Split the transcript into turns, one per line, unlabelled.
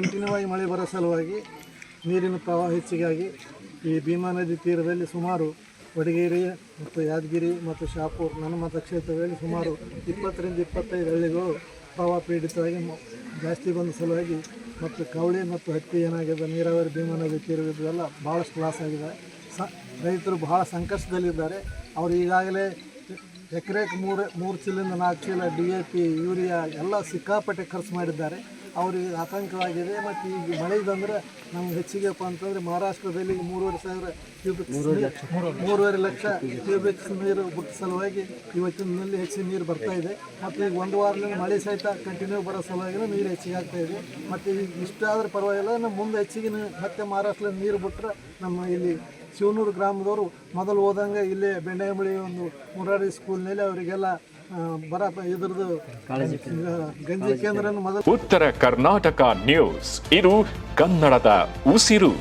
Continue ಮಳೆ ಬರೋ ಸಲುವಾಗಿ ನೀರಿನ ಪ್ರವಾಹ ಹೆಚ್ಚಿಗಾಗಿ ಈ ಭೀಮಾ ನದಿ ತೀರದಲ್ಲಿ ಸುಮಾರು ವಡಗೇರಿ ಮತ್ತು ಯಾದಗಿರಿ ಮತ್ತು ಶಾಪೂರ್ ನನ್ನ ಮತಕ್ಷೇತ್ರದಲ್ಲಿ ಸುಮಾರು ಇಪ್ಪತ್ತರಿಂದ ಇಪ್ಪತ್ತೈದು ಹಳ್ಳಿಗಳು ಪ್ರವಾಹ ಪೀಡಿತವಾಗಿ ಜಾಸ್ತಿ ಬಂದ ಸಲುವಾಗಿ ಮತ್ತು ಕವಳಿ ಮತ್ತು ಹತ್ತಿ ಏನಾಗಿದೆ, ನೀರಾವರಿ ಭೀಮಾ ನದಿ ತೀರದಲ್ಲ ಭಾಳಷ್ಟು ಲಾಸ್ ಆಗಿದೆ. ಸ, ರೈತರು ಬಹಳ ಸಂಕಷ್ಟದಲ್ಲಿದ್ದಾರೆ. ಅವರು ಈಗಾಗಲೇ ಎಕರೆಗೆ ಮೂರು ಮೂರು ಚೀಲದಿಂದ ನಾಲ್ಕು ಚೀಲ ಡಿ ಎ ಪಿ ಯೂರಿಯಾ ಎಲ್ಲ ಸಿಕ್ಕಾಪಟ್ಟೆ ಖರ್ಚು ಮಾಡಿದ್ದಾರೆ. ಅವರಿಗೆ ಆತಂಕವಾಗಿದೆ ಮತ್ತು ಈಗ ಮಳೆ ಬಂದರೆ ನಮ್ಗೆ ಹೆಚ್ಚಿಗೆಪ್ಪ ಅಂತಂದರೆ ಮಹಾರಾಷ್ಟ್ರದಲ್ಲಿ ಈಗ ಮೂರುವರೆ ಸಾವಿರ ಕ್ಯೂಬಿಕ್ ಮೂರುವರೆ ಲಕ್ಷ. ಕ್ಯೂಬಿಕ್ಸ್ ನೀರು ಬಿಟ್ಟ ಸಲುವಾಗಿ ಇವತ್ತಿನಲ್ಲಿ ಹೆಚ್ಚಿನ ನೀರು ಬರ್ತಾ ಇದೆ. ಮತ್ತು ಈಗ ಒಂದು ವಾರದಿಂದ ಮಳೆ ಸಹಿತ ಕಂಟಿನ್ಯೂ ಬರೋ ಸಲುವಾಗಿ ನೀರು ಹೆಚ್ಚಿಗೆ ಆಗ್ತಾ ಇದೆ. ಮತ್ತು ಈಗ ಇಷ್ಟಾದರೂ ಪರವಾಗಿಲ್ಲ ನಮ್ಮ ಮುಂದೆ ಹೆಚ್ಚಿಗೆ ಮತ್ತೆ ಮಹಾರಾಷ್ಟ್ರದಲ್ಲಿ ನೀರು ಬಿಟ್ಟರೆ ನಮ್ಮ ಇಲ್ಲಿ ಶಿವನೂರು ಗ್ರಾಮದವರು ಮೊದಲು ಹೋದಂಗೆ ಇಲ್ಲೇ ಬೆಣ್ಣೆಮಳಿ ಒಂದು ಮುರಾರಿ ಸ್ಕೂಲ್ನಲ್ಲಿ ಅವರಿಗೆಲ್ಲ ಬರ ಇದ್ರದ್ದು ಗಂಜಿ ಕೇಂದ್ರನ ಮೊದಲು
ಉತ್ತರ ಕರ್ನಾಟಕ ನ್ಯೂಸ್ ಇದು ಕನ್ನಡದ ಉಸಿರು.